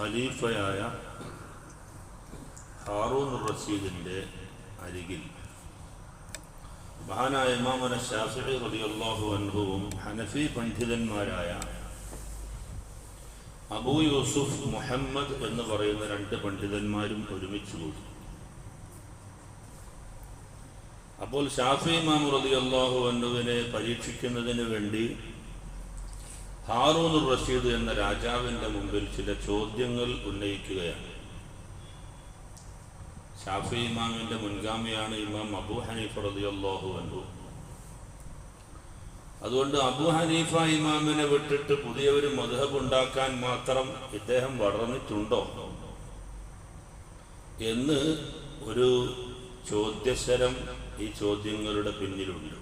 ഖലീഫയായ ഹാറൂൻ റഷീദിന്റെ അരികിൽ. മഹാനായ ഇമാമന ഷാഫി റളിയല്ലാഹു അൻഹുവും ഹനഫി പണ്ഡിതന്മാരായ അബൂ യൂസുഫ് മുഹമ്മദ് എന്ന് പറയുന്ന രണ്ട് പണ്ഡിതന്മാരും ഒരുമിച്ച് കൂടി. അപ്പോൾ ഷാഫി ഇമാം റളിയല്ലാഹു അൻഹുവിനെ പരീക്ഷിക്കുന്നതിന് വേണ്ടി ഹാറൂൻ റഷീദ് എന്ന രാജാവിന്റെ മുമ്പിൽ ചില ചോദ്യങ്ങൾ ഉന്നയിക്കുകയാണ്. ഷാഫി ഇമാമിന്റെ മുൻഗാമിയാണ് ഇമാം അബു ഹനീഫ് റളിയല്ലാഹു അൻഹു. അതുകൊണ്ട് അബു ഹനീഫ ഇമാമിനെ വിട്ടിട്ട് പുതിയ ഒരു മധുഹബ് ഉണ്ടാക്കാൻ മാത്രം ഇദ്ദേഹം വളർന്നിട്ടുണ്ടോ? എന്ന് ഒരു ചോദ്യശരം ഈ ചോദ്യങ്ങളുടെ പിന്നിലുണ്ട്.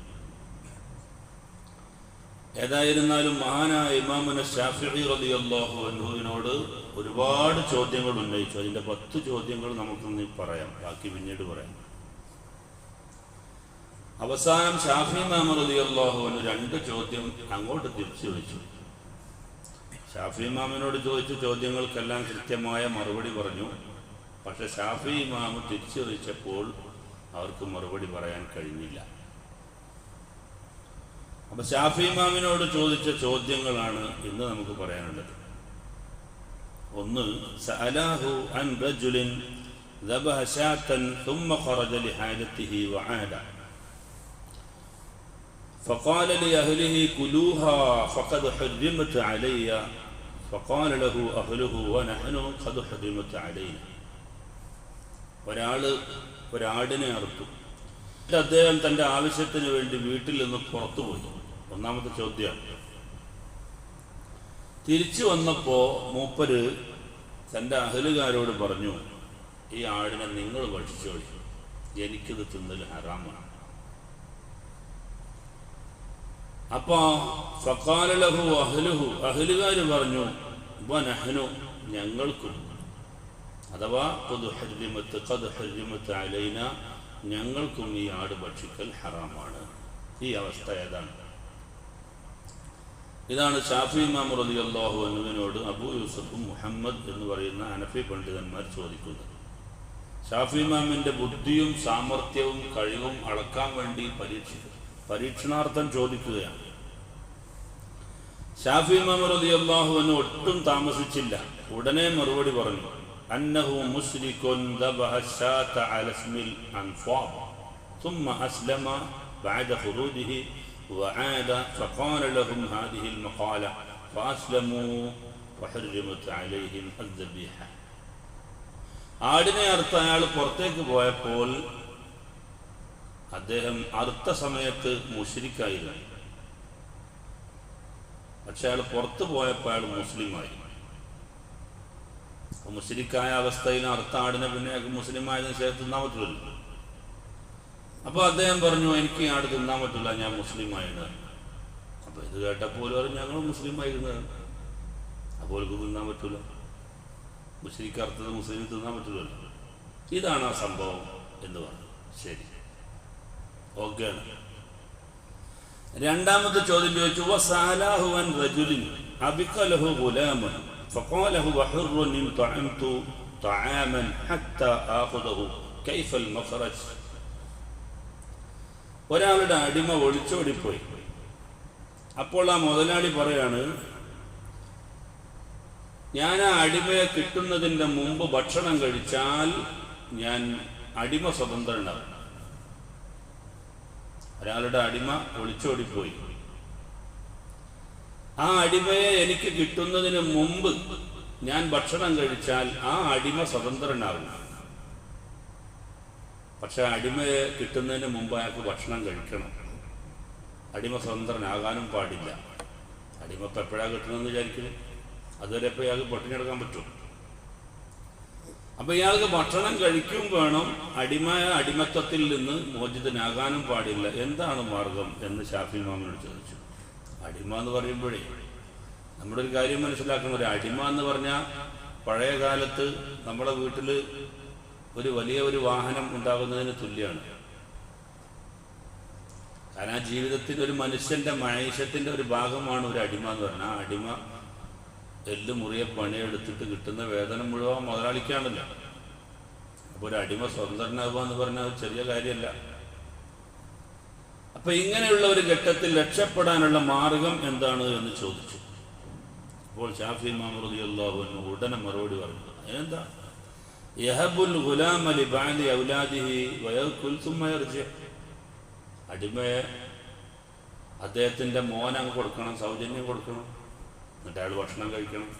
ഏതായിരുന്നാലും മഹാനായ ഇമാമുന ഷാഫി റളിയല്ലാഹു അൻഹുവിനോട് ഒരുപാട് ചോദ്യങ്ങൾ ഉന്നയിച്ചു. അതിന്റെ പത്ത് ചോദ്യങ്ങൾ നമുക്കൊന്ന് പറയാം. ബാക്കി പിന്നീട് പറയാം. അവസാനം ഷാഫി ഇമാം റളിയല്ലാഹു അനു രണ്ട് ചോദ്യം അങ്ങോട്ട് തിരിച്ചു വെച്ചു ഷാഫി ഇമാമിനോട് ചോദിച്ച ചോദ്യങ്ങൾക്കെല്ലാം കൃത്യമായ മറുപടി പറഞ്ഞു. പക്ഷെ ഷാഫി ഇമാം തിരിച്ചു വെച്ചപ്പോൾ അവർക്ക് മറുപടി പറയാൻ കഴിഞ്ഞില്ല. അപ്പൊ ഷാഫി ഇമാമിനോട് ചോദിച്ച ചോദ്യങ്ങളാണ് ഇന്ന് നമുക്ക് പറയാനുള്ളത് ഒന്ന് സഅലാഹു അൻ റജുലിൻ ذبح شاة ثم خرج لحاجته وعاد فقال لأهله كلوها فقد حرمت علي فقال له أهله ونحن قد حرمت علينا ഒരാള് ഒരാടിനെ അറുത്തു എന്നിട്ട് അദ്ദേഹം തൻ്റെ ആവശ്യത്തിന് വേണ്ടി വീട്ടിൽ നിന്ന് പുറത്തുപോയി ഒന്നാമത്തെ ചോദ്യം. തിരിച്ചു വന്നപ്പോൾ മൂപ്പര് തന്റെ അഹലുകാരോട് പറഞ്ഞു ഈ ആടിനെ നിങ്ങൾ ഭക്ഷിച്ചോളി. എനിക്കിത് തിന്നൽ ഹറാമാണ്. അപ്പോ ഫക്കാലലഹു അഹലുഹു അഹലുകാർ പറഞ്ഞു വനഹനു ഞങ്ങൾക്കും അഥവാ ഹരിമത്ത് കത് അലൈന ഞങ്ങൾക്കും ഈ ആട് ഭക്ഷിക്കൽ ഹറാമാണ്. ഈ അവസ്ഥ ഏതാണ്? ഇതാണ് ഷാഫി ഇമാം റളിയല്ലാഹു അൻഹുവിനോട് അബൂ യൂസഫും മുഹമ്മദ് എന്ന് പറയുന്ന അനഫി പണ്ഡിതന്മാർ ചോദിക്കുന്നത് ഷാഫി ഇമാമിന്റെ ബുദ്ധിയും സാമർഥ്യവും കഴിവും അളക്കാൻ വേണ്ടി പരീക്ഷ പരീക്ഷണാർത്ഥം ചോദിക്കുകയാണ് ഷാഫി ഇമാം റളിയല്ലാഹു അൻഹു ഒട്ടും താമസിച്ചില്ല ഉടനെ മറുപടി പറഞ്ഞു അന്നഹു മുസ്ലിക്കുൻ ദബഹ الشاة على اسم الأنصاب ثم أسلم بعد خروجه وعاد فقال لهم هذه المقالة فأسلموا وحرمت عليهم الذبيحة ആടിനെ അറുത്ത അയാൾ പുറത്തേക്ക് പോയപ്പോൾ അദ്ദേഹം അറുത്ത സമയത്ത് മുഷിരിക്കായിരുന്നു പക്ഷെ അയാൾ പുറത്തു പോയപ്പോൾ അയാൾ മുസ്ലിമായി മുസ്ലിക്കായ അവസ്ഥയിൽ അറുത്ത ആടിനെ പിന്നെ അയാൾക്ക് മുസ്ലിം ആയതിനു ശേഷം തിന്നാൻ പറ്റില്ലല്ലോ അപ്പോൾ അദ്ദേഹം പറഞ്ഞു എനിക്ക് ഈ ആട് തിന്നാൻ പറ്റില്ല ഞാൻ മുസ്ലിം ആയിരുന്നു അപ്പോൾ ഇത് കേട്ടപ്പോൾ പറഞ്ഞു ഞങ്ങൾ മുസ്ലിം ആയിരുന്നത് അപ്പോൾ അവർക്ക് തിന്നാൻ പറ്റില്ല മുസ്ലിക്ക് അർത്ഥത് മുസ്ലിം തിന്നാൻ പറ്റില്ലല്ലോ ഇതാണ് ആ സംഭവം എന്ന് പറഞ്ഞു ശരി ഓക്കെയാണ് രണ്ടാമത്തെ ചോദ്യം ചോദിച്ചു വസാലാഹു അൻ റജുലിൻ അബിക്കലഹു ഗുലാമൻ فقاله وحر إن طعمت طعاما حتى آخذه كيف المخرج ഒരാളുടെ അടിമ ഒളിച്ചോടിപ്പോയി. അപ്പോൾ ആ മുതലാളി പറയാണ് ഞാൻ ആ അടിമയെ കിട്ടുന്നതിന്റെ മുമ്പ് ഭക്ഷണം കഴിച്ചാൽ ഞാൻ അടിമ സ്വതന്ത്രനാണ് ഒരാളുടെ അടിമ ഒളിച്ചോടിപ്പോയി. ആ അടിമയെ എനിക്ക് കിട്ടുന്നതിന് മുമ്പ് ഞാൻ ഭക്ഷണം കഴിച്ചാൽ ആ അടിമ സ്വതന്ത്രനാകും. പക്ഷെ അടിമയെ കിട്ടുന്നതിന് മുമ്പ് അയാൾക്ക് ഭക്ഷണം കഴിക്കണം. അടിമ സ്വതന്ത്രനാകാനും പാടില്ല. അടിമ ഇപ്പം എപ്പോഴാണ് കിട്ടണമെന്ന് വിചാരിക്കുന്നു അതുവരെ ഇപ്പോൾ ഇയാൾക്ക് പട്ടിണി പറ്റും അപ്പൊ ഇയാൾക്ക് ഭക്ഷണം കഴിക്കും വേണം. അടിമ അടിമത്വത്തിൽ നിന്ന് മോചിതനാകാനും പാടില്ല. എന്താണ് മാർഗം എന്ന് ഷാഫി മാമിനോട് ചോദിച്ചു. അടിമ എന്ന് പറയുമ്പോഴേ നമ്മുടെ ഒരു കാര്യം മനസ്സിലാക്കണം. ഒരു അടിമ എന്ന് പറഞ്ഞാൽ പഴയ കാലത്ത് നമ്മുടെ വീട്ടിൽ ഒരു വലിയ ഒരു വാഹനം ഉണ്ടാകുന്നതിന് തുല്യമാണ് കാരണം ആ ജീവിതത്തിൽ ഒരു മനുഷ്യന്റെ മനുഷ്യത്തിന്റെ ഒരു ഭാഗമാണ് ഒരു അടിമ എന്ന് പറഞ്ഞാൽ ആ അടിമ എല്ല് മുറിയെ പണിയെടുത്തിട്ട് കിട്ടുന്ന വേതനം മുഴുവൻ മുതലാളിക്കാണല്ലോ. അപ്പോൾ ഒരു അടിമ സ്വതന്ത്രനാവുക എന്ന് പറഞ്ഞാൽ ചെറിയ കാര്യമല്ല. അപ്പൊ ഇങ്ങനെയുള്ള ഒരു ഘട്ടത്തിൽ രക്ഷപ്പെടാനുള്ള മാർഗം എന്താണ് എന്ന് ചോദിച്ചു. അപ്പോൾ ഷാഫി അള്ളാഹു ഉടനെ മറുപടി പറഞ്ഞു. എന്താ യഹബുൽ ഗുലാം അലി ബാലി ഔലാദിഹി വയൽക്കുൽ സുമ്മയർജ് അടിമയെ അദ്ദേഹത്തിന്റെ മോൻ അങ്ങ് കൊടുക്കണം സൗജന്യം കൊടുക്കണം. എന്നിട്ട് അയാൾ ഭക്ഷണം കഴിക്കണം.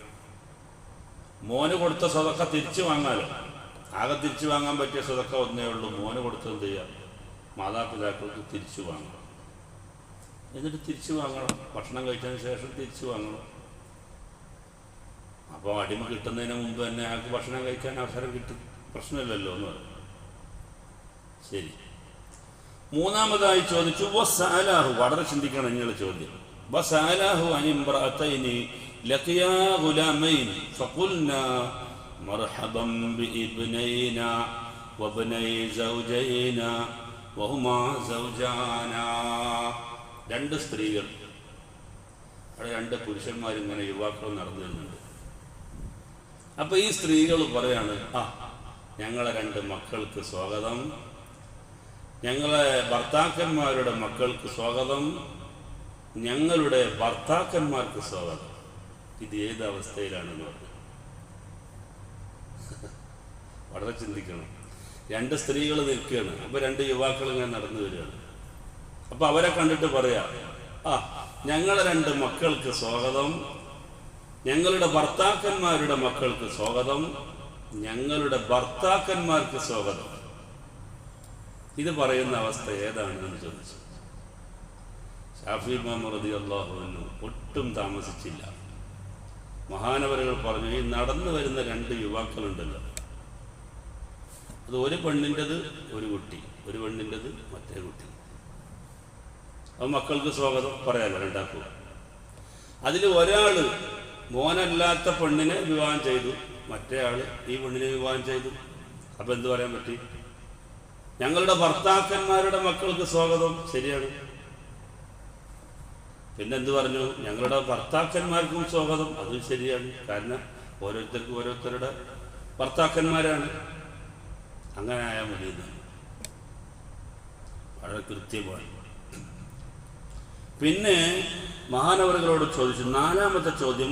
മോന് കൊടുത്ത സ്വതക്ക തിരിച്ചു വാങ്ങാലോ. ആകെ തിരിച്ചു വാങ്ങാൻ പറ്റിയ സ്വതക്ക ഒന്നേ ഉള്ളൂ. മോന് കൊടുത്തത് എന്ത് ചെയ്യാം? മാതാപിതാക്കൾക്ക് തിരിച്ചു വാങ്ങണം. എന്നിട്ട് തിരിച്ചു വാങ്ങണം. ഭക്ഷണം കഴിച്ചതിന് ശേഷം തിരിച്ചു വാങ്ങണം. അപ്പോൾ അടിമ കിട്ടുന്നതിന് മുമ്പ് തന്നെ അയാൾക്ക് ഭക്ഷണം കഴിക്കാൻ അവസരം കിട്ടും. പ്രശ്നമില്ലല്ലോ എന്ന് പറഞ്ഞു. ശരി. മൂന്നാമതായി ചോദിച്ചു വസാലാഹു വളരെ ചിന്തിക്കണം ഇങ്ങനെ ചോദ്യം. വസാലാഹു ഗുലാമൈൻ ഫഖുൽനാ മർഹബൻ രണ്ട് സ്ത്രീകൾ അവിടെ രണ്ട് പുരുഷന്മാരിങ്ങനെ യുവാക്കൾ നടന്നു വരുന്നുണ്ട് അപ്പൊ ഈ സ്ത്രീകൾ പറയാണ് ആ ഞങ്ങളെ രണ്ട് മക്കൾക്ക് സ്വാഗതം. ഞങ്ങളെ ഭർത്താക്കന്മാരുടെ മക്കൾക്ക് സ്വാഗതം. ഞങ്ങളുടെ ഭർത്താക്കന്മാർക്ക് സ്വാഗതം. ഇത് ഏത് അവസ്ഥയിലാണെന്ന് പറഞ്ഞു. വളരെ ചിന്തിക്കണം. രണ്ട് സ്ത്രീകൾ നിൽക്കുകയാണ്. അപ്പൊ രണ്ട് യുവാക്കൾ ഇങ്ങനെ നടന്നു വരികയാണ്. അപ്പൊ അവരെ കണ്ടിട്ട് പറയാ ആ ഞങ്ങളെ രണ്ട് മക്കൾക്ക് സ്വാഗതം. ഞങ്ങളുടെ ഭർത്താക്കന്മാരുടെ മക്കൾക്ക് സ്വാഗതം. ഞങ്ങളുടെ ഭർത്താക്കന്മാർക്ക് സ്വാഗതം. ഇത് പറയുന്ന അവസ്ഥ ഏതാണെന്ന് ചോദിച്ചു. ഷാഫി മാമറതി അള്ളാഹുവിന് ഒട്ടും താമസിച്ചില്ല. മഹാനവരുകൾ പറഞ്ഞു ഈ നടന്നു വരുന്ന രണ്ട് യുവാക്കളുണ്ടല്ലോ. അത് ഒരു പെണ്ണിന്റെത് ഒരു കുട്ടി ഒരു പെണ്ണിന്റെത് മറ്റേ കുട്ടി. അത് മക്കൾക്ക് സ്വാഗതം. പറയാലോ രണ്ടാക്കും. അതിൽ ഒരാൾ മോനല്ലാത്ത പെണ്ണിനെ വിവാഹം ചെയ്തു. മറ്റേ ആൾ ഈ പെണ്ണിനെ വിവാഹം ചെയ്തു. അപ്പൊ എന്തു പറയാൻ പറ്റി? ഞങ്ങളുടെ ഭർത്താക്കന്മാരുടെ മക്കൾക്ക് സ്വാഗതം ശരിയാണ്. പിന്നെന്ത് പറഞ്ഞു? ഞങ്ങളുടെ ഭർത്താക്കന്മാർക്കും സ്വാഗതം അതും ശരിയാണ്. കാരണം ഓരോരുത്തർക്കും ഓരോരുത്തരുടെ ഭർത്താക്കന്മാരാണ്. അങ്ങനെ ആയാൽ മതി വളരെ കൃത്യമായി. പിന്നെ മഹാനവറുകളോട് ചോദിച്ചു നാലാമത്തെ ചോദ്യം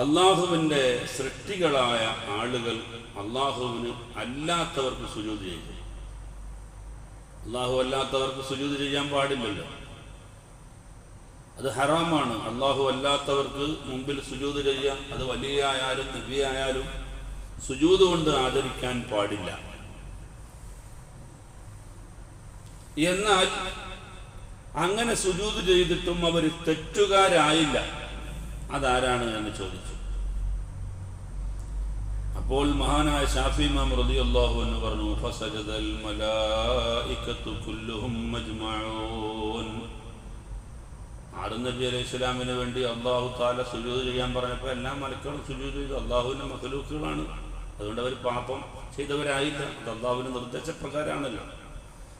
അള്ളാഹുവിന്റെ സൃഷ്ടികളായ ആളുകൾ അള്ളാഹുവിന് അല്ലാത്തവർക്ക് സുജൂത് ചെയ്തു. അള്ളാഹു അല്ലാത്തവർക്ക് സുജൂത് ചെയ്യാൻ പാടില്ലല്ലോ. അത് ഹറാമാണ്. അള്ളാഹു അല്ലാത്തവർക്ക് മുമ്പിൽ സുജൂത് ചെയ്യാം. അത് വലിയ ആയാലും നബിയായാലും സുജൂത് കൊണ്ട് ആദരിക്കാൻ പാടില്ല. എന്നാൽ അങ്ങനെ സുജൂത് ചെയ്തിട്ടും അവർ തെറ്റുകാരായില്ല. അതാരാണ് എന്ന് ചോദിച്ചു. അപ്പോൾ മഹാനായ ഷാഫി മാം റളിയല്ലാഹു എന്ന് പറഞ്ഞു ആദം നബി അലൈഹി സ്വലാമിന് വേണ്ടി അള്ളാഹു താല സുജൂത് ചെയ്യാൻ പറഞ്ഞപ്പോൾ എല്ലാ മലക്കളും സുജൂത് ചെയ്തു. അള്ളാഹുവിന്റെ മഹലൂക്കുകളാണ് അതുകൊണ്ട് അവർ പാപം ചെയ്തവരായില്ല. അത് അള്ളാഹുവിന്റെ നിർദ്ദേശപ്രകാരമാണല്ലോ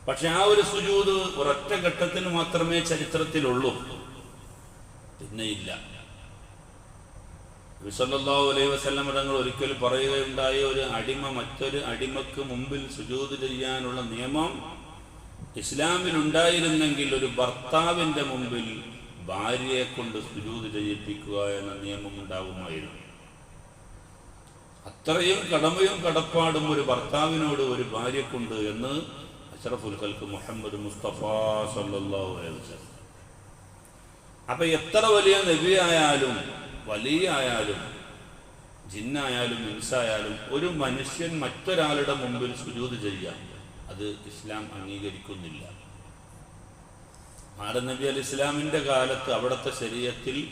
പക്ഷെ ആ ഒരു സുജൂത് ഒരൊറ്റ ഘട്ടത്തിന് മാത്രമേ ചരിത്രത്തിലുള്ളൂ. പിന്നെ ഇല്ല. വിസല്ലാഹു അലൈഹി വസല്ലം തങ്ങൾ ഒരിക്കൽ പറയുകയുണ്ടായ ഒരു അടിമ മറ്റൊരു അടിമക്ക് മുമ്പിൽ സുജൂത് ചെയ്യാനുള്ള നിയമം ഇസ്ലാമിൽ ഉണ്ടായിരുന്നെങ്കിൽ ഒരു ഭർത്താവിന്റെ മുമ്പിൽ ഭാര്യയെ കൊണ്ട് സുജൂത് ചെയ്യിപ്പിക്കുക എന്ന നിയമം ഉണ്ടാകുമായിരുന്നു. അത്രയും കടമയും കടപ്പാടും ഒരു ഭർത്താവിനോട് ഒരു ഭാര്യക്കുണ്ട് എന്ന് അഷറഫുൽ ഖൽക്ക് മുഹമ്മദ് മുസ്തഫ സല്ലല്ലാഹു അലൈഹി അപ്പൊ എത്ര വലിയ നബിയായാലും വലിയ ആയാലും ജിന്നായാലും ഇൻസായാലും ഒരു മനുഷ്യൻ മറ്റൊരാളുടെ മുമ്പിൽ സുജൂത് ചെയ്യാം. അത് ഇസ്ലാം അംഗീകരിക്കുന്നില്ല. ആദം നബി അലി ഇസ്ലാമിന്റെ കാലത്ത് അവിടുത്തെ ശരീരത്തിൽ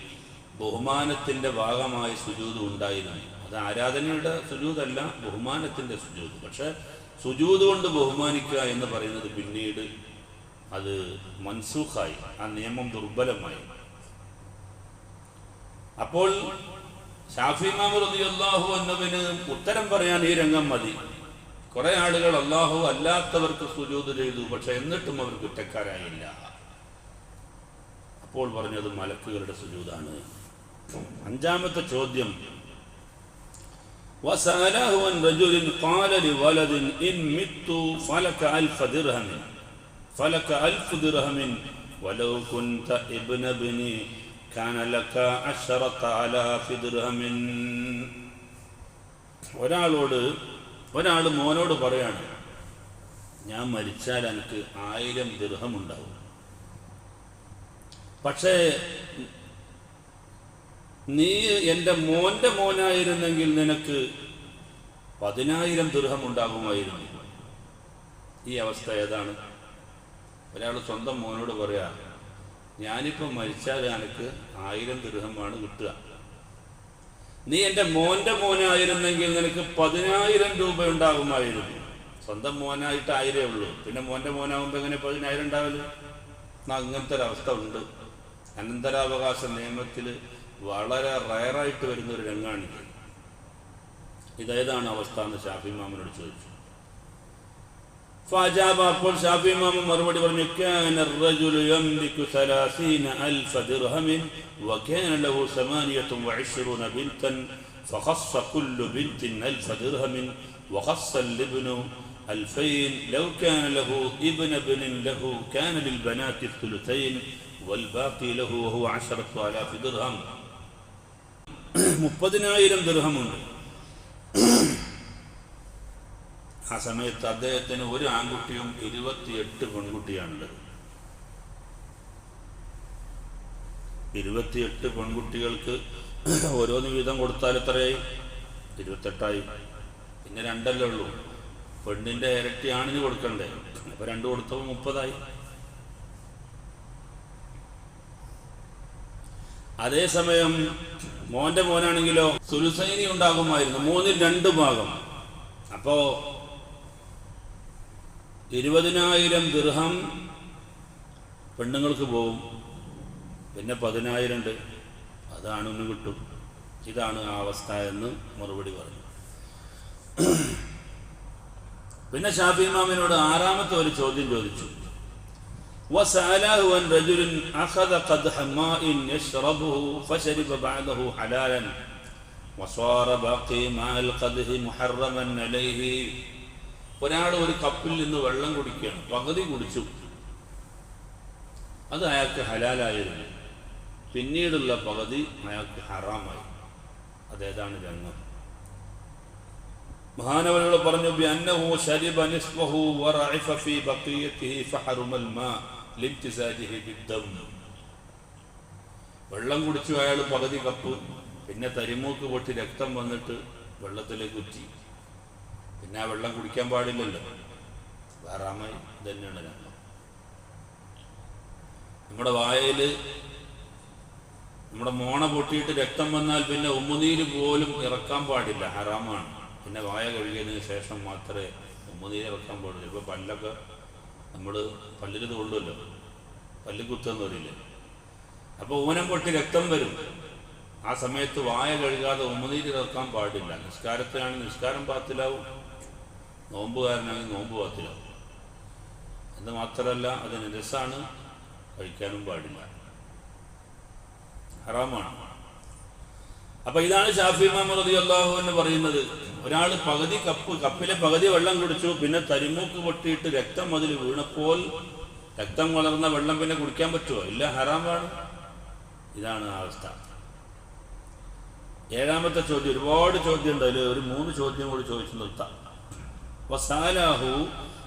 ബഹുമാനത്തിന്റെ ഭാഗമായി സുജൂത് ഉണ്ടായിരുന്നു. അത് ആരാധനയുടെ സുജൂതല്ല ബഹുമാനത്തിന്റെ സുജൂത്. പക്ഷെ സുജൂത് കൊണ്ട് ബഹുമാനിക്കുക എന്ന് പറയുന്നത് പിന്നീട് അത് മൻസൂഖായി ആ നിയമം ദുർബലമായി. അപ്പോൾ ഷാഫി മാമു അള്ളാഹു എന്നവന് ഉത്തരം പറയാൻ ഈ രംഗം മതി. കുറെ ആളുകൾ അള്ളാഹു അല്ലാത്തവർക്ക് സുജൂത് ചെയ്തു പക്ഷെ എന്നിട്ടും അവർ കുറ്റക്കാരായില്ല. അപ്പോൾ പറഞ്ഞത് മലക്കുകളുടെ സുജൂതാണ് അഞ്ചാമത്തെ ചോദ്യം وسأله عن رجل قال لولد إن مت فلك ألف درهم فلك ألف درهم ولو كنت ابن ابني كان لك عشرة آلاف درهم ഒരാളോട് ഒരാൾ മോനോട് പറയാണ് ഞാൻ മരിച്ചാൽ എനിക്ക് ആയിരം ദീർഘമുണ്ടാവും പക്ഷേ നീ എന്റെ മോന്റെ മോനായിരുന്നെങ്കിൽ നിനക്ക് പതിനായിരം ദുർഹം ഉണ്ടാകുമായിരുന്നു. ഈ അവസ്ഥ ഏതാണ്? ഒരാൾ സ്വന്തം മോനോട് പറയാ ഞാനിപ്പോൾ മരിച്ചാൽ എനിക്ക് ആയിരം ദൃഹമാണ് കിട്ടുക. നീ എന്റെ മോന്റെ മോനായിരുന്നെങ്കിൽ നിനക്ക് പതിനായിരം രൂപ ഉണ്ടാകുമായിരുന്നു. സ്വന്തം മോനായിട്ട് ആയിരേ ഉള്ളൂ. പിന്നെ മോന്റെ മോനാകുമ്പോൾ എങ്ങനെ പതിനായിരം ഉണ്ടാവില്ല എന്നാൽ അങ്ങനത്തെ ഒരവസ്ഥ ഉണ്ട്. അനന്തരാവകാശ നിയമത്തിൽ വളരെ റയറായിട്ട് വരുന്ന ഒരു രംഗാണിത് ഇതേതാണ് അവസ്ഥ എന്ന് ഷാഫി മാമനോട് ചോദിച്ചു فأجاب അപ്പോൾ ഷാഫി മാമ മറുപടി പറഞ്ഞു كان الرجل يملك ثلاثين ألف درهم وكان له ثمانية وعشرون بنتا فخص كل بنت ألف درهم وخص الابن ألفين لو كان له ابن ابن له كان للبنات الثلثين والباقي له وهو عشرة آلاف درهم മുപ്പതിനായിരം ദൃഹമുണ്ട് ആ സമയത്ത് അദ്ദേഹത്തിന് ഒരു ആൺകുട്ടിയും ഇരുപത്തിയെട്ട് പെൺകുട്ടിയാണുള്ളത് ഇരുപത്തിയെട്ട് പെൺകുട്ടികൾക്ക് ഓരോന്ന് വീതം കൊടുത്താൽ എത്രയായി ഇരുപത്തെട്ടായി പിന്നെ രണ്ടല്ലേ ഉള്ളൂ പെണ്ണിന്റെ ഇരട്ടി ആണിന് കൊടുക്കണ്ടേ അപ്പൊ രണ്ട് കൊടുത്തപ്പോൾ മുപ്പതായി അതേസമയം മോന്റെ മോനാണെങ്കിലോ സുലുസൈനി ഉണ്ടാകുമായിരുന്നു. മൂന്നിൽ രണ്ട് ഭാഗം. അപ്പോ ഇരുപതിനായിരം ദൃഹം പെണ്ണുങ്ങൾക്ക് പോവും. പിന്നെ പതിനായിരം ഉണ്ട് അതാണ് ഒന്ന് കിട്ടും. ഇതാണ് ആ അവസ്ഥ എന്ന് മറുപടി പറഞ്ഞു. പിന്നെ ഷാഫി ഇമാമിനോട് ആറാമത്തെ ഒരു ചോദ്യം ചോദിച്ചു. وسأله عن رجل أخذ قدح ماء يشربه فشرب بعده حلالا وصار باقي ماء القدح محرما عليه ഒരാൾ ഒരു കപ്പിൽ നിന്ന് വെള്ളം കുടിക്കുകയാണ് പകുതി കുടിച്ചു അത് അയാൾക്ക് ഹലാലായിരുന്നു പിന്നീടുള്ള പകുതി അയാൾക്ക് ഹറാമായി അതേതാണ് രംഗം മഹാനവരുകൾ പറഞ്ഞു ബിഅന്നഹു ശരിബ നിസ്ഫഹു വറഇഫ ഫീ ബഖിയതിഹി ഫഹറുമൽ മാ ലിംതിസാജിഹി ബിദ്ദം വെള്ളം കുടിച്ചു അയാൾ പകുതി കപ്പ് പിന്നെ തരിമൂക്ക് പൊട്ടി രക്തം വന്നിട്ട് വെള്ളത്തിലേക്ക് കുറ്റി പിന്നെ ആ വെള്ളം കുടിക്കാൻ പാടില്ലല്ലോ. വേറാമായി തന്നെയാണ് രംഗം നമ്മുടെ വായയിൽ നമ്മുടെ മോണ പൊട്ടിയിട്ട് രക്തം വന്നാൽ പിന്നെ ഉമ്മുനീര് പോലും ഇറക്കാൻ പാടില്ല. ഹറാമാണ്. പിന്നെ വായ കഴുകിയതിന് ശേഷം മാത്രമേ ഉമ്മുനീര് ഇറക്കാൻ പാടുള്ളൂ. ഇപ്പോൾ പല്ലൊക്കെ നമ്മൾ പല്ലിൽ തോണ്ടുമല്ലോ പല്ല് കുത്തെന്ന് പറയില്ലേ? അപ്പോൾ ഊനം പൊട്ടി രക്തം വരും. ആ സമയത്ത് വായ കഴുകാതെ ഉമ്മനീര് ഇറക്കാൻ പാടില്ല. നിസ്കാരത്തിനാണെങ്കിൽ നിസ്കാരം പാത്തിലാവും. നോമ്പുകാരനാണെങ്കിൽ നോമ്പ് പാത്തിലാവും. എന്ന് മാത്രമല്ല അതിന് രസാണ് കഴിക്കാനും പാടില്ല. ഹറാമാണ്. അപ്പൊ ഇതാണ് ഷാഫി മുഹമ്മദ് അള്ളാഹു എന്ന് പറയുന്നത്. ഒരാൾ പകുതി കപ്പ് കപ്പിലെ പകുതി വെള്ളം കുടിച്ചു പിന്നെ തരിമൂക്ക് പൊട്ടിയിട്ട് രക്തം അതിൽ വീണപ്പോൾ രക്തം വളർന്ന വെള്ളം പിന്നെ കുടിക്കാൻ പറ്റുമോ ഇല്ല ഹറാമാണ് ഇതാണ് ആ അവസ്ഥ ഏഴാമത്തെ ചോദ്യം ഒരുപാട് ചോദ്യം ഉണ്ട് അതിൽ ഒരു മൂന്ന് ചോദ്യം കൂടി ചോദിച്ചു നിർത്താം وسأله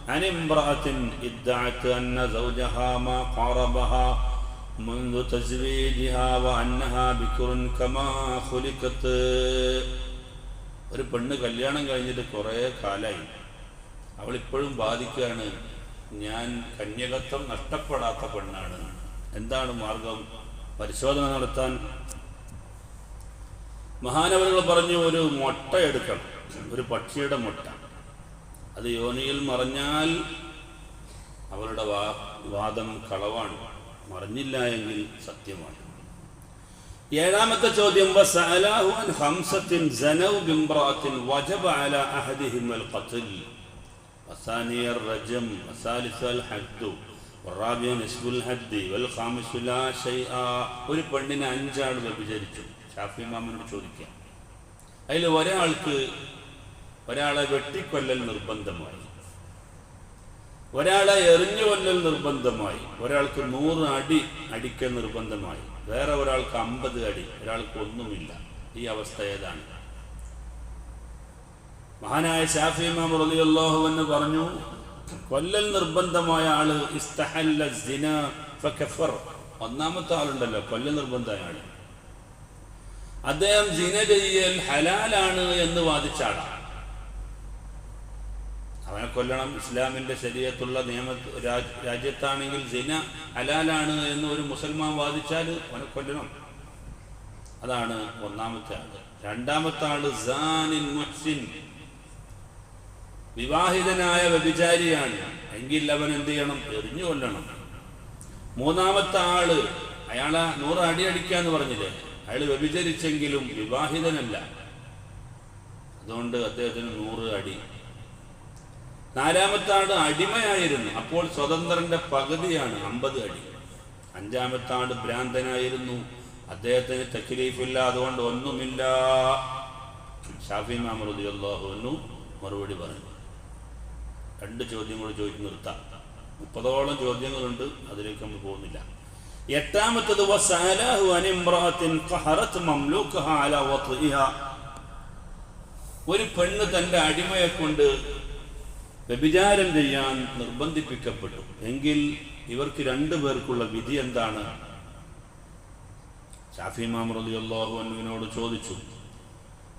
عن امرأة ادعت أن زوجها ما قاربها منذ تزويجها وأنها بكر كما خلقت ഒരു പെണ്ണ് കല്യാണം കഴിഞ്ഞിട്ട് കുറേ കാലായി. അവൾ ഇപ്പോഴും ബാധിക്കുകയാണ്. ഞാൻ കന്യകത്വം നഷ്ടപ്പെടാത്ത പെണ്ണാണ്. എന്താണ് മാർഗം? പരിശോധന നടത്താൻ. മഹാനവരുകൾ പറഞ്ഞു ഒരു മുട്ട എടുക്കണം. ഒരു പക്ഷിയുടെ മുട്ട. അത് യോനിയിൽ മറഞ്ഞാൽ അവരുടെ വാദം കളവാണ്. മറിഞ്ഞില്ല എങ്കിൽ സത്യമാണ്. ഏഴാമത്തെ ചോദ്യം ഒരു പെണ്ണിനെ അഞ്ചാളുകൾ വ്യഭിചരിച്ചു. ഷാഫി മാമനോട് ചോദിക്കാം അതിൽ ഒരാൾക്ക് ഒരാളെ വെട്ടിക്കൊല്ലൽ നിർബന്ധമായി. ഒരാളെ എറിഞ്ഞു കൊല്ലൽ നിർബന്ധമായി. ഒരാൾക്ക് നൂറ് അടി അടിക്കൽ നിർബന്ധമായി. വേറെ ഒരാൾക്ക് അമ്പത് അടി ഒരാൾക്ക് ഒന്നുമില്ല. ഈ അവസ്ഥ ഏതാണ്? മഹാനായ ഷാഫി ഇമാം റളിയല്ലാഹു എന്ന് പറഞ്ഞു കൊല്ലൽ നിർബന്ധമായ ആൾ ഒന്നാമത്തെ ആളുണ്ടല്ലോ കൊല്ലൽ നിർബന്ധമായ ആൾ. അദ്ദേഹം ജിന ചെയ്യൽ ഹലാലാണ് എന്ന് വാദിച്ച അവനെ കൊല്ലണം. ഇസ്ലാമിന്റെ ശരീരത്തുള്ള നിയമ രാജ്യത്താണെങ്കിൽ ജിന ഹലാലാണ് എന്ന് ഒരു മുസൽമാൻ വാദിച്ചാൽ അവനെ കൊല്ലണം. അതാണ് ഒന്നാമത്തെ ആൾ രണ്ടാമത്തെ ആൾ മുഹ്സിൻ. വിവാഹിതനായ വ്യഭിചാരിയാണ്. എങ്കിൽ അവൻ എന്ത് ചെയ്യണം? എറിഞ്ഞു കൊല്ലണം. മൂന്നാമത്തെ ആൾ അയാളെ നൂറ് അടി അടിക്കാന്ന് പറഞ്ഞില്ലേ? അയാൾ വ്യഭിചരിച്ചെങ്കിലും വിവാഹിതനല്ല. അതുകൊണ്ട് അദ്ദേഹത്തിന് നൂറ് അടി. നാലാമത്തെ ആട് അടിമയായിരുന്നു. അപ്പോൾ സ്വതന്ത്രന്റെ പകുതിയാണ് അമ്പത് അടി. അഞ്ചാമത്തെ ആട് ഭ്രാന്തനായിരുന്നു. അദ്ദേഹത്തിന് തക്ലീഫില്ല അതുകൊണ്ട് ഒന്നുമില്ല. ഷാഫി മാമറുദി മറുപടി പറഞ്ഞു. രണ്ട് ചോദ്യം കൂടെ ചോദിച്ചു നിർത്താം. മുപ്പതോളം ചോദ്യങ്ങളുണ്ട് അതിലേക്ക് നമ്മൾ പോകുന്നില്ല. എട്ടാമത്തത് ഒരു പെണ്ണ് തന്റെ അടിമയെ കൊണ്ട് വ്യഭിചാരം ചെയ്യാൻ നിർബന്ധിപ്പിക്കപ്പെട്ടു. എങ്കിൽ ഇവർക്ക് രണ്ടു പേർക്കുള്ള വിധി എന്താണ്? ഷാഫി മാമു റലി അള്ളാഹു അനുവിനോട് ചോദിച്ചു.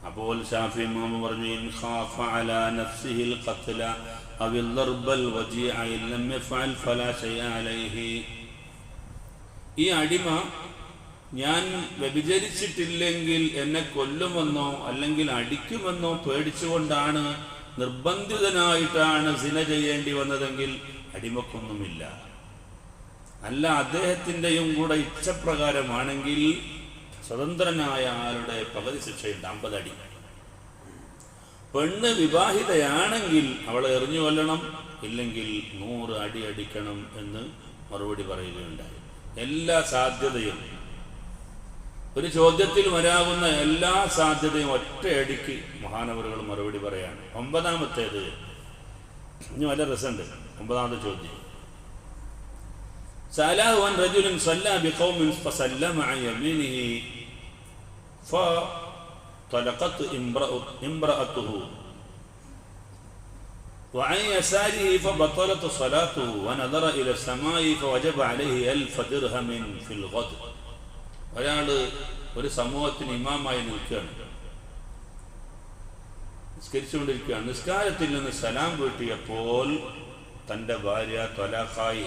അപ്പോൾ ഷാഫി മാമു പറഞ്ഞു ഖാഫ അലാ നഫ്സിഹിൽ ഖത്ല വജീഅ ഫലാ അലൈഹി. ഈ അടിമ ഞാൻ വ്യഭിചരിച്ചിട്ടില്ലെങ്കിൽ എന്നെ കൊല്ലുമെന്നോ അല്ലെങ്കിൽ അടിക്കുമെന്നോ പേടിച്ചുകൊണ്ടാണ് നിർബന്ധിതനായിട്ടാണ് സിന ചെയ്യേണ്ടി വന്നതെങ്കിൽ അടിമക്കൊന്നുമില്ല. അല്ല അദ്ദേഹത്തിന്റെയും കൂടെ ഇച്ഛപ്രകാരമാണെങ്കിൽ സ്വതന്ത്രനായ ആളുടെ പകുതി ശിക്ഷയുണ്ട് അമ്പതടി പെണ്ണ് വിവാഹിതയാണെങ്കിൽ അവളെ എറിഞ്ഞു കൊല്ലണം ഇല്ലെങ്കിൽ നൂറ് അടി അടിക്കണം എന്ന് മറുപടി പറയുകയുണ്ടായി. എല്ലാ സാധ്യതയും ഒരു ചോദ്യത്തിൽ വരാവുന്ന എല്ലാ സാധ്യതയും ഒറ്റയടിക്ക് മഹാനവറുകൾ മറുപടി പറയാണ് ഒമ്പതാമത്തേത് ഇനി നല്ല രസമുണ്ട് ഒമ്പതാമത്തെ ചോദ്യം سأله عن رجل صلى بقوم فسلم عن يمينه فطلقت امرأة امرأته وعن يساره فبطلت صلاته ونظر إلى السماء فوجب عليه ألف درهم في الغد ഒരാൾ ഒരു സമൂഹത്തിന് ഇമാമായി നിൽക്കുകയാണ്. നിസ്കരിച്ചുകൊണ്ടിരിക്കുകയാണ്. നിസ്കാരത്തിൽ നിന്ന് സലാം വീട്ടിയപ്പോൾ തന്റെ ഭാര്യ തൊലാഖായി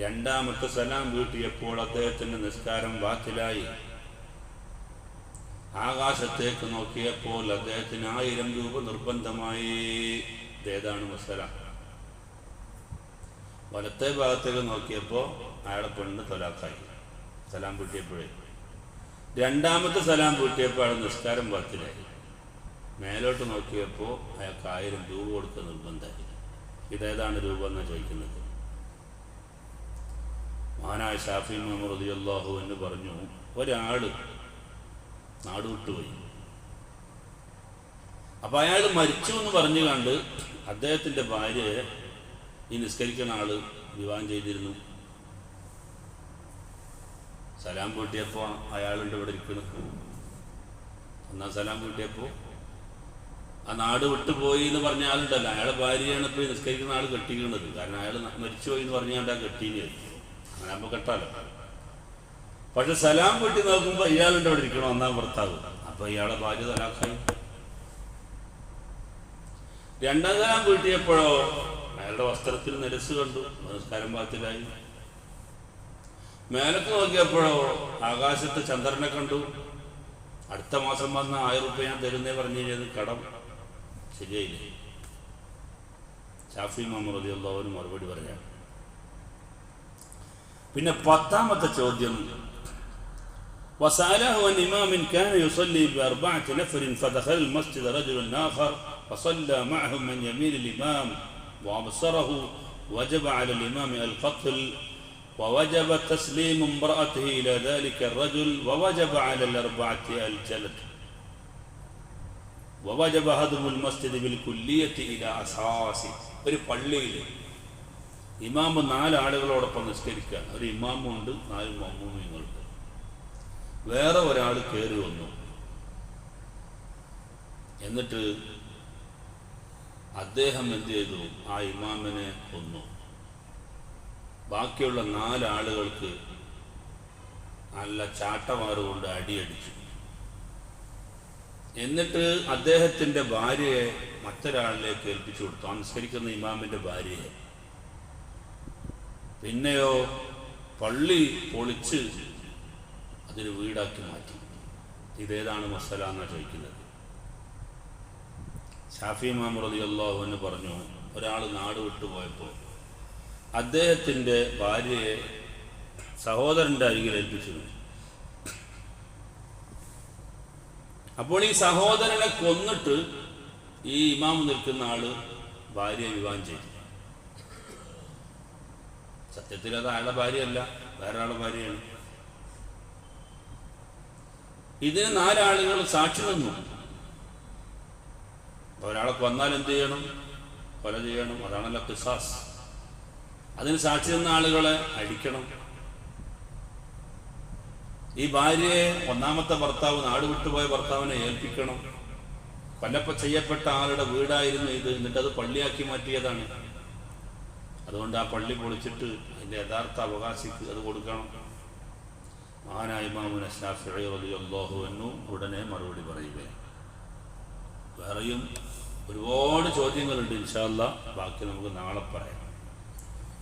രണ്ടാമത്തെ സലാം വീട്ടിയപ്പോൾ അദ്ദേഹത്തിന്റെ നിസ്കാരം വാത്തിലായി ആകാശത്തേക്ക് നോക്കിയപ്പോൾ അദ്ദേഹത്തിന് ആയിരം രൂപ നിർബന്ധമായി. ഇതേതാണ് മസല? വലത്തെ ഭാഗത്തേക്ക് നോക്കിയപ്പോൾ അയാളെ പെണ്ണ് തൊലാക്കായി സലാം പൂട്ടിയപ്പോഴേ. രണ്ടാമത്തെ സലാം പൂട്ടിയപ്പോഴാണ് നിസ്കാരം പത്തിലായി മേലോട്ട് നോക്കിയപ്പോൾ അയാൾക്ക് ആയിരം രൂപ കൊടുക്കുക നിർബന്ധമായി ഇതേതാണ് രൂപ എന്നാണ് ചോദിക്കുന്നത്? മഹാനായ ഷാഫി മുഹമ്മദ് അള്ളാഹു എന്ന് പറഞ്ഞു ഒരാൾ നാട് വിട്ടുപോയി അപ്പൊ അയാൾ മരിച്ചു എന്ന് പറഞ്ഞു കണ്ട് അദ്ദേഹത്തിന്റെ ഭാര്യയെ ഈ നിസ്കരിക്കുന്ന ആൾ വിവാഹം ചെയ്തിരുന്നു. സലാം കൂട്ടിയപ്പോൾ അയാളുണ്ട് ഇവിടെ ഇരിക്കുന്നു എന്നാ സലാം കൂട്ടിയപ്പോൾ ആ നാട് വിട്ടുപോയി എന്ന് പറഞ്ഞ ആളുണ്ടല്ലോ. അയാളെ ഭാര്യയാണ് ഇപ്പോൾ നിസ്കരിക്കുന്ന ആൾ കെട്ടിക്കുന്നത് കാരണം അയാൾ മരിച്ചുപോയി എന്ന് പറഞ്ഞാൽ ആ കെട്ടീന് അങ്ങനെ ആകുമ്പോൾ കെട്ടാലോ? പക്ഷെ സലാം കൂട്ടി നോക്കുമ്പോൾ ഇയാളുണ്ട് അവിടെ ഇരിക്കണം ഒന്നാം ഭർത്താവ്. അപ്പോൾ ഇയാളെ ഭാര്യ തലാഖായി. രണ്ടാം സലാം കൂട്ടിയപ്പോഴോ അയാളുടെ വസ്ത്രത്തിൽ നിരസ് കണ്ടു. നമസ്കാരം പാത്തിലായി മേലക്ക് നോക്കിയപ്പോഴോ ആകാശത്ത് ചന്ദ്രനെ കണ്ടു അടുത്ത മാസം വന്ന ആയിരം റുപ്യ ഞാൻ തരുന്നേ പറഞ്ഞു കഴിഞ്ഞത് കടം ശരിയായില്ലേ ഷാഫി മുഹമ്മദ് അള്ളാഹുവിന് മറുപടി പറയാം പിന്നെ പത്താമത്തെ ചോദ്യം وسأله عن إمام كان يصلي بأربعة نفر فدخل المسجد رجل آخر فصلى معهم من يمين الإمام وأبصره وجب على الإمام القتل ووجب تسليم امرأته إلى ذلك الرجل ووجب على الأربعة الجلد ووجب هدم المسجد بالكلية إلى أساسه ഒരു പള്ളിയിൽ ഇമാമ് നാല് ആളുകളോടൊപ്പം നിസ്കരിക്കുക ഒരു ഇമാമുണ്ട് നാല് മമ്മൂമിങ്ങളുണ്ട് വേറെ ഒരാൾ കയറി വന്നു എന്നിട്ട് അദ്ദേഹം എന്ത് ചെയ്തു ആ ഇമാമിനെ കൊന്നു ബാക്കിയുള്ള നാലാളുകൾക്ക് നല്ല ചാട്ടമാറുകൊണ്ട് അടിയടിച്ചു. എന്നിട്ട് അദ്ദേഹത്തിന്റെ ഭാര്യയെ മറ്റൊരാളിലേക്ക് ഏൽപ്പിച്ചു കൊടുത്തു. അനുസരിക്കുന്ന ഇമാമിന്റെ ഭാര്യയെ. പിന്നെയോ പള്ളി പൊളിച്ച് അതിന് വീടാക്കി മാറ്റി. ഇതേതാണ് മസല എന്നാണ് ചോദിക്കുന്നത്. ഷാഫി മാമുറതി എന്ന് പറഞ്ഞു ഒരാൾ നാട് വിട്ടുപോയപ്പോൾ അദ്ദേഹത്തിന്റെ ഭാര്യയെ സഹോദരന്റെ അരികിൽ ഏൽപ്പിച്ചിരുന്നു. അപ്പോൾ ഈ സഹോദരനെ കൊന്നിട്ട് ഈ ഇമാം നിൽക്കുന്ന ആൾ ഭാര്യയെ വിവാഹം ചെയ്തു. സത്യത്തിൽ അത് അയാളുടെ ഭാര്യയല്ല വേറെ ആളുടെ ഭാര്യയാണ്. ഇതിന് നാലാളുകൾ സാക്ഷി നിന്നു. ഒരാളെ കൊന്നാൽ എന്ത് ചെയ്യണം? കൊല ചെയ്യണം. അതാണല്ലോ പിസാസ് അതിന് സാക്ഷി നിന്ന ആളുകളെ അടിക്കണം. ഈ ഭാര്യയെ ഒന്നാമത്തെ ഭർത്താവ് നാട് വിട്ടുപോയ ഭർത്താവിനെ ഏൽപ്പിക്കണം. കൊല്ലപ്പ ചെയ്യപ്പെട്ട ആളുടെ വീടായിരുന്നു ഇത്. എന്നിട്ട് അത് പള്ളിയാക്കി മാറ്റിയതാണ്. അതുകൊണ്ട് ആ പള്ളി പൊളിച്ചിട്ട് അതിന്റെ യഥാർത്ഥ അവകാശിക്ക് അത് കൊടുക്കണം. മഹാനായ ഷാഫിഅള്ളാഹുവിനു ഉടനെ മറുപടി പറയുകയാണ്. വേറെയും ഒരുപാട് ചോദ്യങ്ങളുണ്ട് ഇൻഷാല്ല ബാക്കി നമുക്ക് നാളെ പറയാം.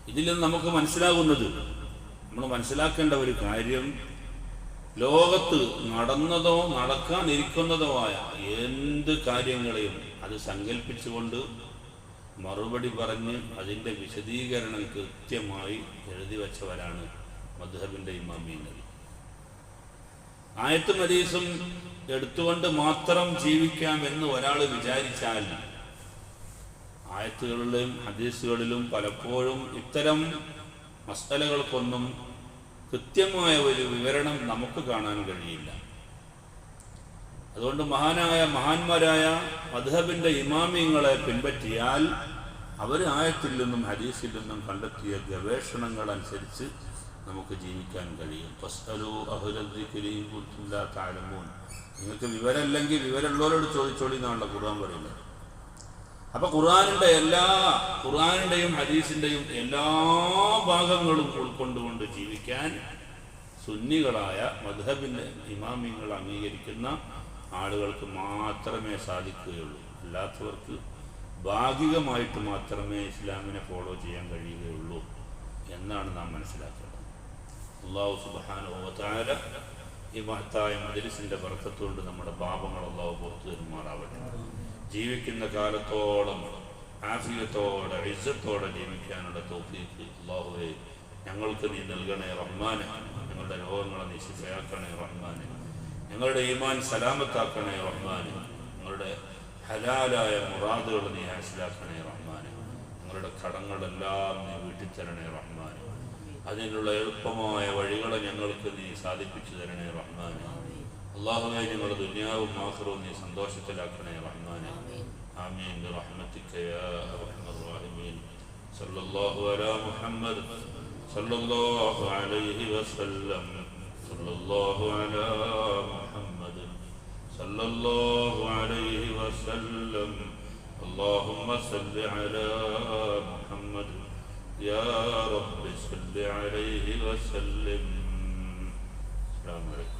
ഇതിൽ നിന്ന് നമുക്ക് മനസ്സിലാകുന്നത്. നമ്മൾ മനസ്സിലാക്കേണ്ട ഒരു കാര്യം ലോകത്ത് നടന്നതോ നടക്കാനിരിക്കുന്നതോ ആയ എന്ത് കാര്യങ്ങളെയും അത് സങ്കല്പിച്ചുകൊണ്ട് മറുപടി പറഞ്ഞ് അതിന്റെ വിശദീകരണം കൃത്യമായി എഴുതി വച്ചവരാണ് മധുഹബിന്റെ ഇമാമീങ്ങൾ ആയത്തും ഹദീസും എടുത്തുകൊണ്ട് മാത്രം ജീവിക്കാം എന്ന് ഒരാൾ വിചാരിച്ചാൽ ആയത്തുകളിലും ഹദീസുകളിലും പലപ്പോഴും ഇത്തരം മസലകൾക്കൊന്നും കൃത്യമായ ഒരു വിവരണം നമുക്ക് കാണാൻ കഴിയില്ല. അതുകൊണ്ട് മഹാനായ മഹാന്മാരായ മധുഹബിന്റെ ഇമാമിയങ്ങളെ പിൻപറ്റിയാൽ അവർ ആയത്തിൽ നിന്നും ഹദീസിൽ നിന്നും കണ്ടെത്തിയ ഗവേഷണങ്ങൾ അനുസരിച്ച് നമുക്ക് ജീവിക്കാൻ കഴിയും. ഫസ്അലു നിങ്ങൾക്ക് വിവരമല്ലെങ്കിൽ വിവരമുള്ളവരോട് ചോദിച്ചോളി എന്നാണല്ലോ ഖുർആൻ പറയുന്നത്. അപ്പൊ ഖുർആാനിന്റെ എല്ലാ ഖുർആാനിന്റെയും ഹദീസിന്റെയും എല്ലാ ഭാഗങ്ങളും ഉൾക്കൊണ്ടുകൊണ്ട് ജീവിക്കാൻ സുന്നികളായ മധുഹബിന്റെ ഇമാമിങ്ങൾ അംഗീകരിക്കുന്ന ആളുകൾക്ക് മാത്രമേ സാധിക്കുകയുള്ളൂ. അല്ലാത്തവർക്ക് ഭാഗികമായിട്ട് മാത്രമേ ഇസ്ലാമിനെ ഫോളോ ചെയ്യാൻ കഴിയുകയുള്ളൂ എന്നാണ് നാം മനസ്സിലാക്കേണ്ടത്. അള്ളാഹു സുബാനുഭവത്തായ ഈ മഹത്തായ മജലിസിന്റെ ബർക്കത്തുകൊണ്ട് നമ്മുടെ പാപങ്ങൾ അള്ളാഹു പുറത്തു തരുമാറാവട്ടെ. ജീവിക്കുന്ന കാലത്തോളം ആഫിയത്തോടെ ഇജ്ജത്തോടെ ജീവിക്കാനുള്ള തോഫീക്ക് അള്ളാഹുവെ ഞങ്ങൾക്ക് നീ നൽകണേ റഹ്മാനെ. ഞങ്ങളുടെ രോഗങ്ങളെ നീ ശിഫയാക്കണേ റഹ്മാനെ. ഞങ്ങളുടെ ഈമാൻ സലാമത്താക്കണേ റഹ്മാനെ. ഞങ്ങളുടെ ഹലാലായ മുറാദുകൾ നീ ഹാസിലാക്കണേ റഹ്മാനെ. ഞങ്ങളുടെ കടങ്ങളെല്ലാം നീ വീട്ടിത്തരണേ റഹ്മാനെ. അതിനുള്ള എളുപ്പമായ വഴികളെ ഞങ്ങൾക്ക് നീ സാധിപ്പിച്ചു തരണേ റഹ്മാനെ. അള്ളാഹുവെ ഞങ്ങളുടെ ദുനിയാവും ആഖിറവും നീ സന്തോഷത്തിലാക്കണേ റഹ്മാനെ ആമീൻ برحمتك يا ارحم الراحمين صلى الله على محمد صلى الله عليه وسلم صلى الله على محمد صلى الله عليه وسلم اللهم صل على محمد يا رب صل عليه وسلم السلام عليكم